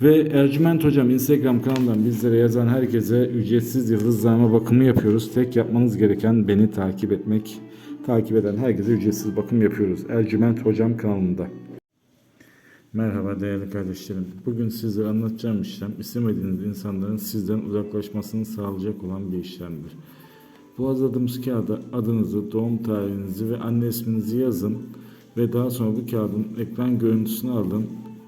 Ve Ercüment Hocam Instagram kanalından bizlere yazan herkese ücretsiz yıldızlama bakımı yapıyoruz. Tek yapmanız gereken beni takip etmek. Takip eden herkese ücretsiz bakım yapıyoruz. Ercüment Hocam kanalında. Merhaba değerli kardeşlerim. Bugün sizlere anlatacağım işlem istemediğiniz insanların sizden uzaklaşmasını sağlayacak olan bir işlemdir. Bu hazırladığımız kağıda adınızı, doğum tarihinizi ve anne isminizi yazın ve daha sonra bu kağıdın ekran görüntüsünü alın,